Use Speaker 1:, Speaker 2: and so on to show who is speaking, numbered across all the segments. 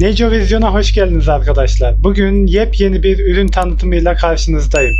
Speaker 1: Neco Vizyon'a hoş geldiniz arkadaşlar. Bugün yepyeni bir ürün tanıtımıyla karşınızdayım.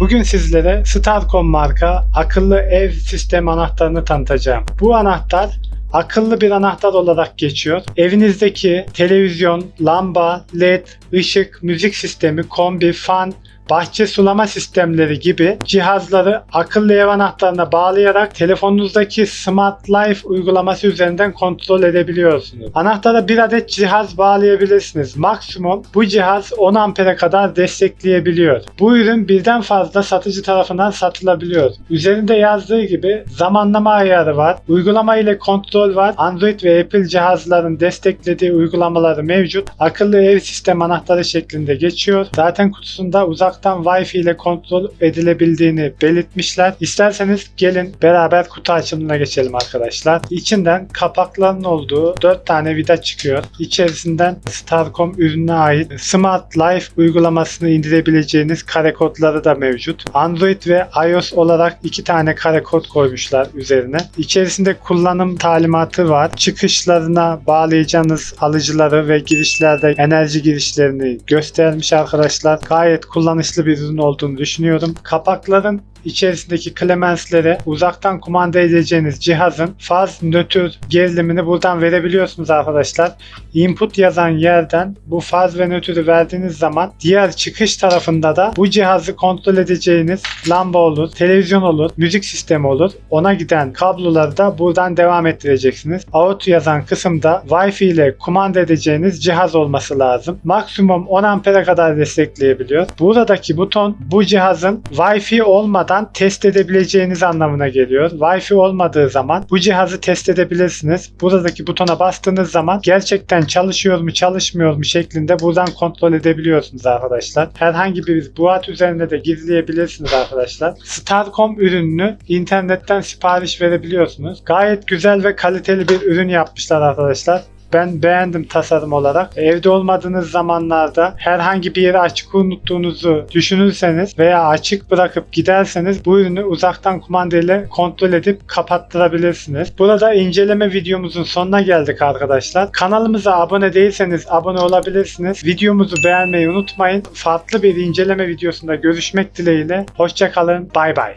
Speaker 1: Bugün sizlere Starcom marka akıllı ev sistem anahtarını tanıtacağım. Bu anahtar akıllı bir anahtar olarak geçiyor. Evinizdeki televizyon, lamba, led, ışık, müzik sistemi, kombi, fan, bahçe sulama sistemleri gibi cihazları akıllı ev anahtarına bağlayarak telefonunuzdaki Smart Life uygulaması üzerinden kontrol edebiliyorsunuz. Anahtara bir adet cihaz bağlayabilirsiniz. Maksimum bu cihaz 10 ampere kadar destekleyebiliyor. Bu ürün birden fazla satıcı tarafından satılabiliyor. Üzerinde yazdığı gibi zamanlama ayarı var, uygulama ile kontrol var, Android ve Apple cihazların desteklediği uygulamaları mevcut. Akıllı ev sistem anahtarı şeklinde geçiyor. Zaten kutusunda uzaktan Wi-Fi ile kontrol edilebildiğini belirtmişler. İsterseniz gelin beraber kutu açılımına geçelim arkadaşlar. İçinden kapakların olduğu 4 tane vida çıkıyor. İçerisinden Starcom ürününe ait Smart Life uygulamasını indirebileceğiniz kare kodları da mevcut. Android ve iOS olarak iki tane kare kod koymuşlar üzerine. İçerisinde kullanım talimatı var. Çıkışlarına bağlayacağınız alıcıları ve girişlerde enerji girişlerini göstermiş arkadaşlar. Gayet kullanışlı bir ürün olduğunu düşünüyorum. Kapakların içerisindeki klemenslere uzaktan kumanda edeceğiniz cihazın faz nötr gerilimini buradan verebiliyorsunuz arkadaşlar. Input yazan yerden bu faz ve nötrü verdiğiniz zaman diğer çıkış tarafında da bu cihazı kontrol edeceğiniz lamba olur, televizyon olur, müzik sistemi olur. Ona giden kabloları da buradan devam ettireceksiniz. Out yazan kısımda Wi-Fi ile kumanda edeceğiniz cihaz olması lazım. Maksimum 10 ampere kadar destekleyebiliyor. Buradaki buton bu cihazın Wi-Fi olmadan test edebileceğiniz anlamına geliyor. Wi-Fi olmadığı zaman bu cihazı test edebilirsiniz. Buradaki butona bastığınız zaman gerçekten çalışıyor mu çalışmıyor mu şeklinde buradan kontrol edebiliyorsunuz arkadaşlar. Herhangi bir buat üzerinde de gizleyebilirsiniz arkadaşlar. Starcom ürününü internetten sipariş verebiliyorsunuz. Gayet güzel ve kaliteli bir ürün yapmışlar arkadaşlar. Ben beğendim tasarım olarak. Evde olmadığınız zamanlarda herhangi bir yeri açık unuttuğunuzu düşünürseniz veya açık bırakıp giderseniz bu ürünü uzaktan kumanda ile kontrol edip kapattırabilirsiniz. Burada inceleme videomuzun sonuna geldik arkadaşlar. Kanalımıza abone değilseniz abone olabilirsiniz. Videomuzu beğenmeyi unutmayın. Farklı bir inceleme videosunda görüşmek dileğiyle. Hoşçakalın. Bay bay.